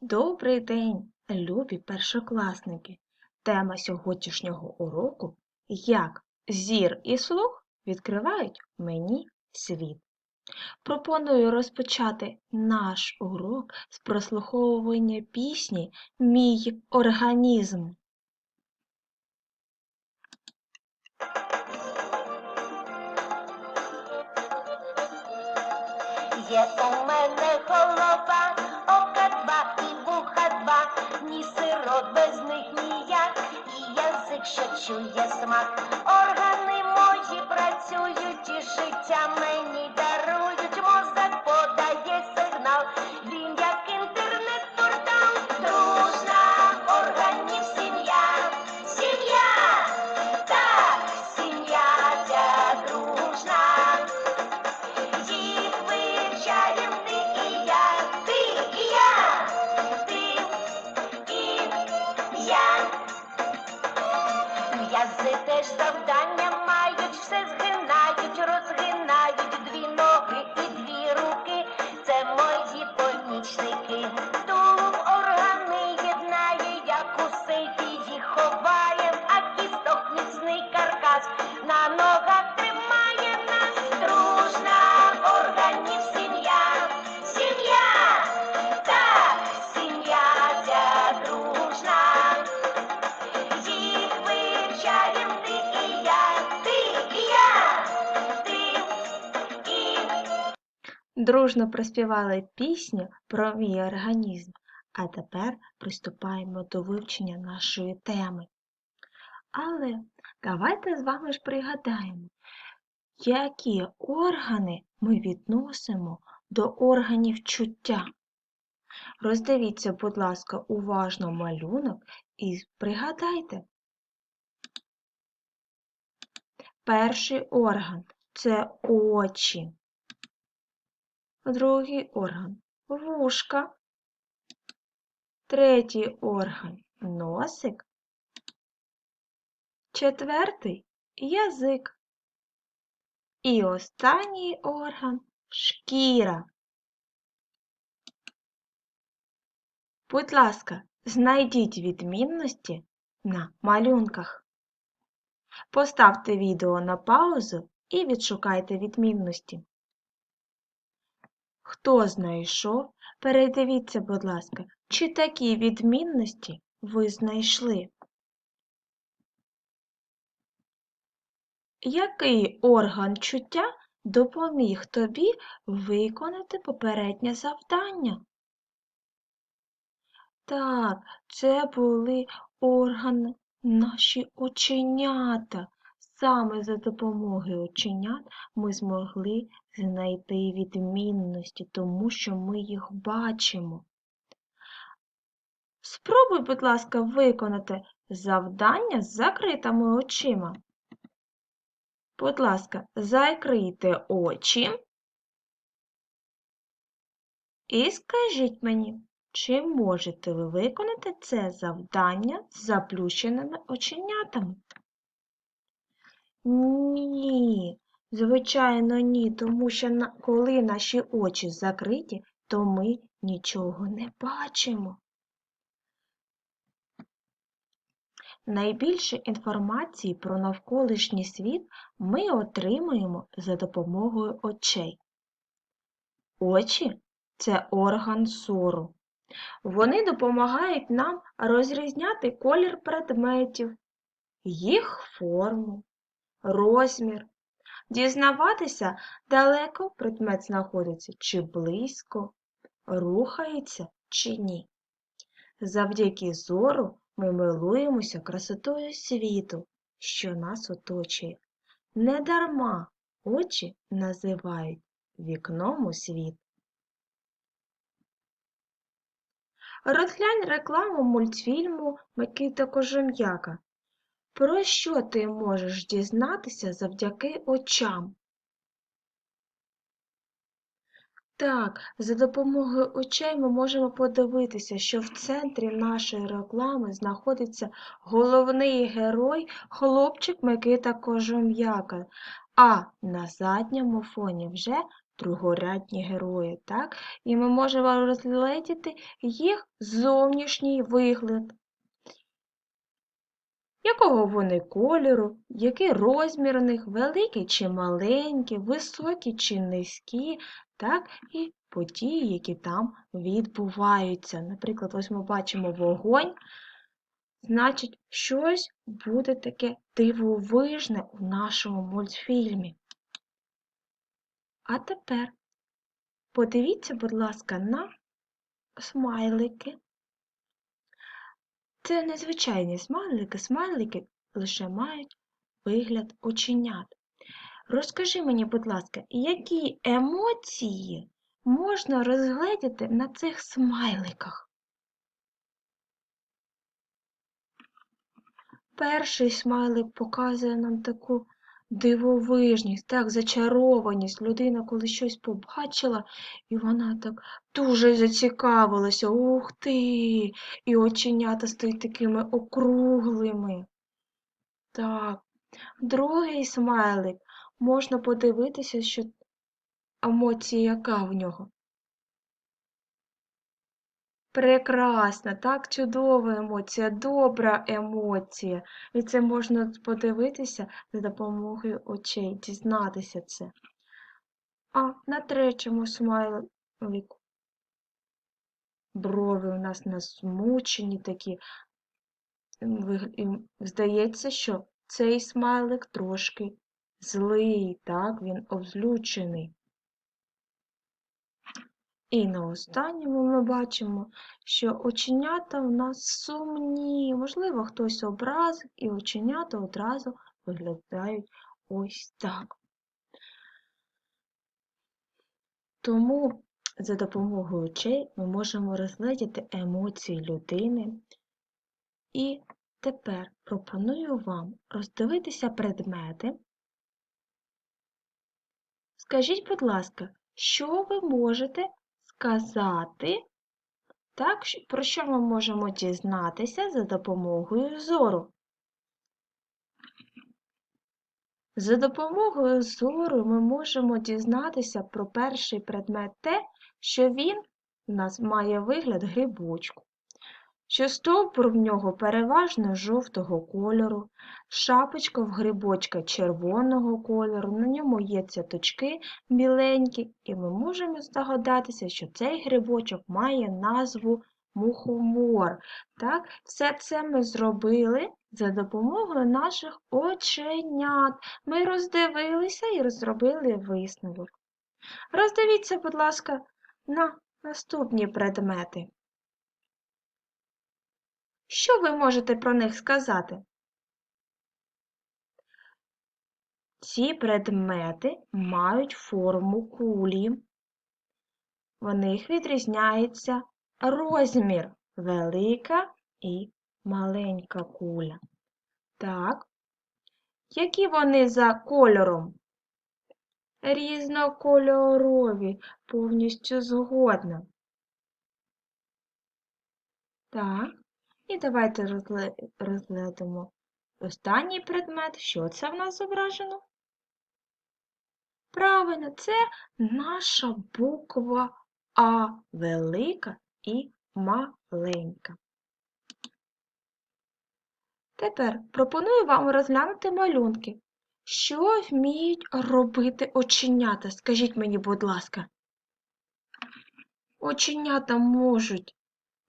Добрий день, любі першокласники! Тема сьогоднішнього уроку Як зір і слух відкривають мені світ. Пропоную розпочати наш урок з прослуховування пісні Мій організм. Є у мене голова, сирот без них ніяк, і язик, що чує смак. Органи мої працюють і життя мені дарують, М'язи теж завдання Дружно проспівали пісню про мій організм, а тепер приступаємо до вивчення нашої теми. Але давайте з вами ж пригадаємо, які органи ми відносимо до органів чуття. Роздивіться, будь ласка, уважно малюнок і пригадайте. Перший орган це очі. Другий орган вушка. Третій орган носик. Четвертий язик. І останній орган шкіра. Будь ласка, знайдіть відмінності на малюнках. Поставте відео на паузу і відшукайте відмінності. Хто знайшов, передивіться, будь ласка, чи такі відмінності ви знайшли. Який орган чуття допоміг тобі виконати попереднє завдання? Так, це були органи наші оченята. Саме за допомогою оченят ми змогли знайти відмінності, тому що ми їх бачимо. Спробуй, будь ласка, виконати завдання з закритими очима. Будь ласка, закрийте очі і скажіть мені, чи можете ви виконати це завдання з заплющеними оченятами? Ні, звичайно, ні, тому що коли наші очі закриті, то ми нічого не бачимо. Найбільше інформації про навколишній світ ми отримуємо за допомогою очей. Очі це орган зору. Вони допомагають нам розрізняти колір предметів, їх форму, розмір, дізнаватися, далеко предмет знаходиться чи близько, рухається чи ні. Завдяки зору ми милуємося красотою світу, що нас оточує. Недарма очі називають вікном у світ. Розглянь рекламу мультфільму Микита Кожем'яка. Про що ти можеш дізнатися завдяки очам? Так, за допомогою очей ми можемо подивитися, що в центрі нашої реклами знаходиться головний герой хлопчик Микита Кожем'яка, а на задньому фоні вже другорядні герої, так? І ми можемо розгледіти їх зовнішній вигляд. Якого вони кольору, який розмір у них, великий чи маленький, високі чи низькі, так, і події, які там відбуваються. Наприклад, ось ми бачимо вогонь, значить, щось буде таке дивовижне у нашому мультфільмі. А тепер подивіться, будь ласка, на смайлики. Це незвичайні смайлики, смайлики лише мають вигляд оченят. Розкажи мені, будь ласка, які емоції можна розгледіти на цих смайликах? Перший смайлик показує нам таку дивовижність, так, зачарованість. Людина, коли щось побачила, і вона так дуже зацікавилася. Ух ти! І оченята стають такими округлими. Так, другий смайлик. Можна подивитися, що емоція яка в нього. Прекрасна, так, чудова емоція, добра емоція. І це можна подивитися за допомогою очей, дізнатися це. А на третьому смайлику брови у нас насмучені такі. Здається, що цей смайлик трошки злий, так, він обзлючений. І на останньому ми бачимо, що оченята у нас сумні. Можливо, хтось образив, і оченята одразу виглядають ось так. Тому за допомогою очей ми можемо розгледіти емоції людини. І тепер пропоную вам роздивитися предмети. Скажіть, будь ласка, що ви можете сказати, так, про що ми можемо дізнатися за допомогою зору? За допомогою зору ми можемо дізнатися про перший предмет те, що він у нас має вигляд грибочку, що стовбур в нього переважно жовтого кольору, шапочка в грибочка червоного кольору, на ньому є цяточки біленькі, і ми можемо здогадатися, що цей грибочок має назву мухомор. Так? Все це ми зробили за допомогою наших оченят. Ми роздивилися і розробили висновок. Роздивіться, будь ласка, на наступні предмети. Що ви можете про них сказати? Ці предмети мають форму кулі. В них відрізняється розмір велика і маленька куля. Так. Які вони за кольором? Різнокольорові, повністю згодна. Так. І давайте розглянемо останній предмет. Що це в нас зображено? Правильно, це наша буква А велика і маленька. Тепер пропоную вам розглянути малюнки. Що вміють робити оченята? Скажіть мені, будь ласка. Оченята можуть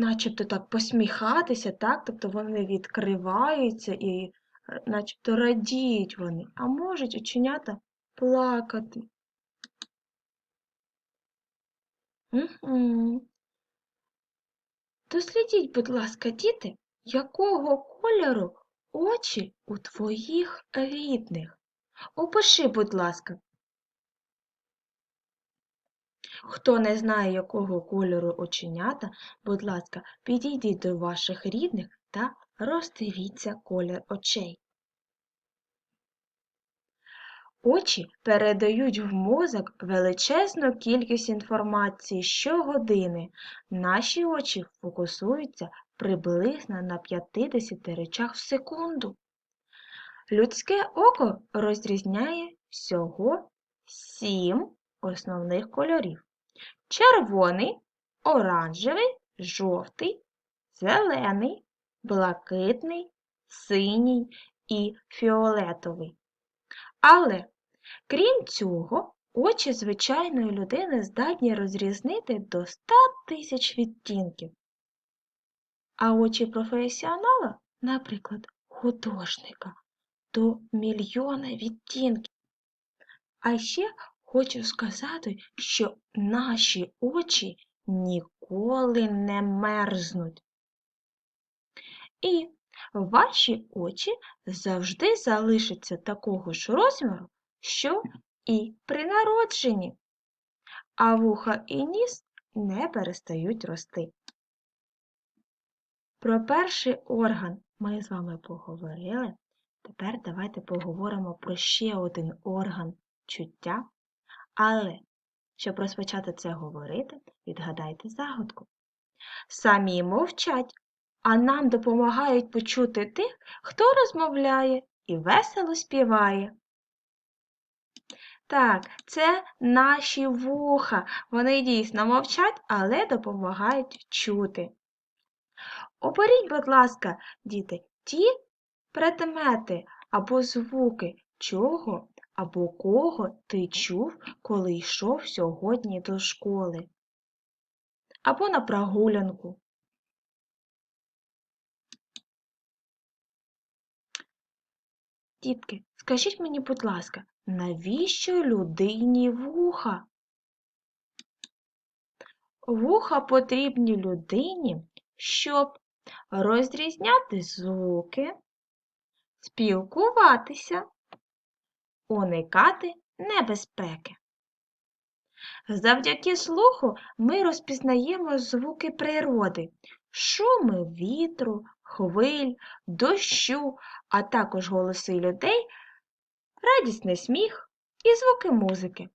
начебто так посміхатися, так? Тобто вони відкриваються і е, начебто радіють вони, а можуть оченята плакати. Угу. Дослідіть, будь ласка, діти, якого кольору очі у твоїх рідних? Опиши, будь ласка. Хто не знає, якого кольору оченята, будь ласка, підійдіть до ваших рідних та роздивіться колір очей. Очі передають в мозок величезну кількість інформації щогодини. Наші очі фокусуються приблизно на 50 речах в секунду. Людське око розрізняє всього 7 основних кольорів: червоний, оранжевий, жовтий, зелений, блакитний, синій і фіолетовий. Але, крім цього, очі звичайної людини здатні розрізнити до 100 тисяч відтінків. А очі професіонала, наприклад, художника, до мільйона відтінків. А ще хочу сказати, що наші очі ніколи не мерзнуть. І ваші очі завжди залишаться такого ж розміру, що і при народженні, а вуха і ніс не перестають рости. Про перший орган ми з вами поговорили. Тепер давайте поговоримо про ще один орган чуття. Але, щоб розпочати це говорити, відгадайте загадку. Самі мовчать, а нам допомагають почути тих, хто розмовляє і весело співає. Так, це наші вуха. Вони дійсно мовчать, але допомагають чути. Оберіть, будь ласка, діти, ті предмети або звуки, чого або кого ти чув, коли йшов сьогодні до школи, або на прогулянку. Дітки, скажіть мені, будь ласка, навіщо людині вуха? Вуха потрібні людині, щоб розрізняти звуки, спілкуватися, уникати небезпеки. Завдяки слуху ми розпізнаємо звуки природи, шуми вітру, хвиль, дощу, а також голоси людей, радісний сміх і звуки музики.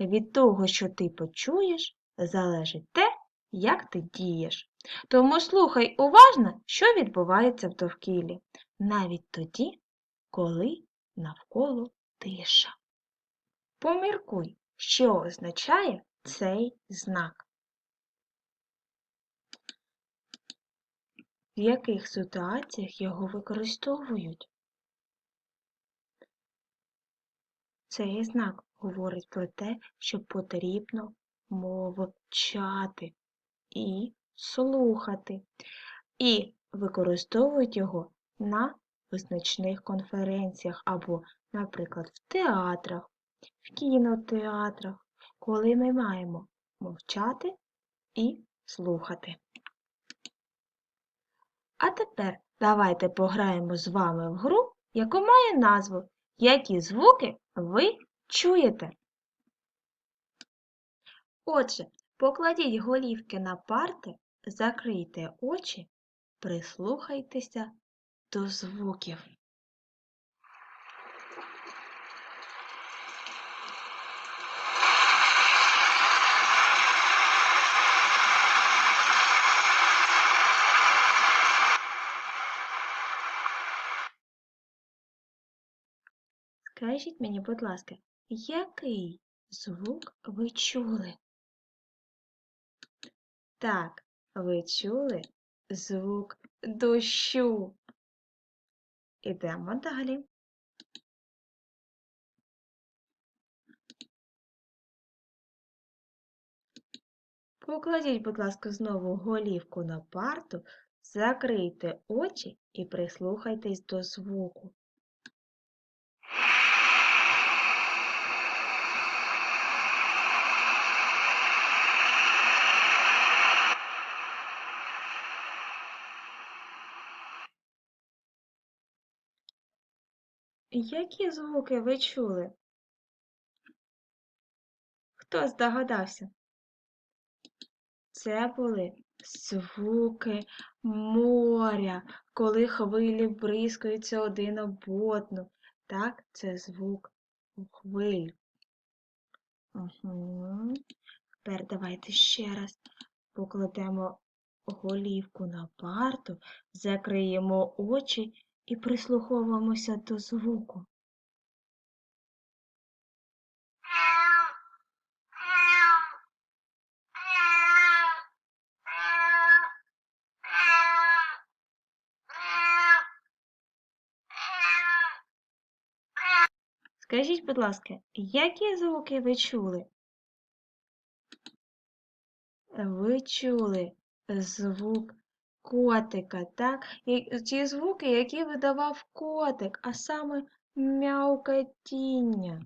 Від того, що ти почуєш, залежить те, як ти дієш. Тому слухай уважно, що відбувається в довкіллі, навіть тоді, коли навколо тиша. Поміркуй, що означає цей знак. В яких ситуаціях його використовують? Цей знак говорить про те, що потрібно мовчати і слухати, і використовують його на визначних конференціях або, наприклад, в театрах, в кінотеатрах, коли ми маємо мовчати і слухати. А тепер давайте пограємо з вами в гру, яку має назву Які звуки ви чуєте? Отже, покладіть голівки на парти, закрийте очі, прислухайтеся до звуків. Скажіть мені, будь ласка, який звук ви чули? Так, ви чули звук дощу. Ідемо далі. Покладіть, будь ласка, знову голівку на парту, закрийте очі і прислухайтесь до звуку. Які звуки ви чули? Хто здогадався? Це були звуки моря, коли хвилі бризкаються один об одну. Так, це звук хвиль. Угу. Тепер давайте ще раз покладемо голівку на парту, закриємо очі і прислуховуємося до звуку. Скажіть, будь ласка, які звуки ви чули? Ви чули звук котика, так? Ті звуки, які видавав котик, а саме мяукотіння.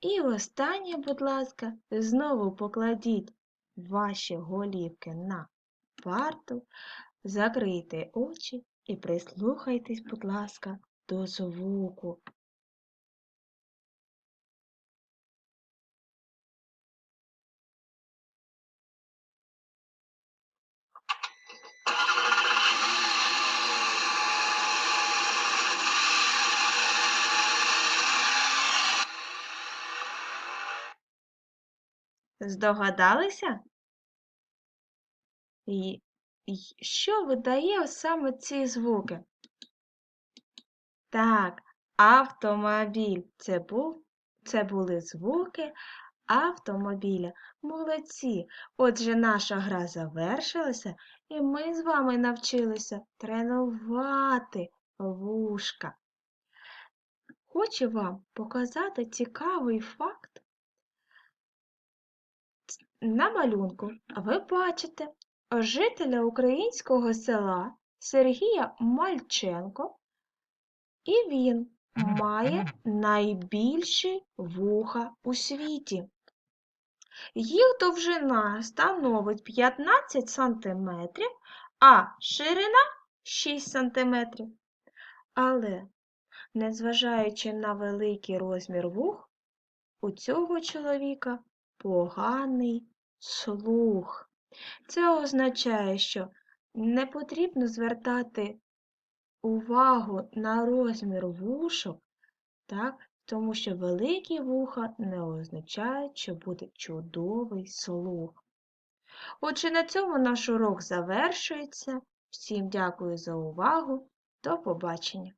І останнє, будь ласка, знову покладіть ваші голівки на парту, закрийте очі і прислухайтесь, будь ласка, до звуку. Здогадалися? І, що видає саме ці звуки? Так, автомобіль. Це був, це були звуки автомобіля. Молодці. Отже, наша гра завершилася, і ми з вами навчилися тренувати вушка. Хочу вам показати цікавий факт. На малюнку ви бачите жителя українського села Сергія Мальченко, і він має найбільші вуха у світі. Їх довжина становить 15 см, а ширина 6 см. Але, незважаючи на великий розмір вух, у цього чоловіка поганий слух. Це означає, що не потрібно звертати увагу на розмір вушок, так? тому що великі вуха не означають, що буде чудовий слух. Отже, на цьому наш урок завершується. Всім дякую за увагу. До побачення!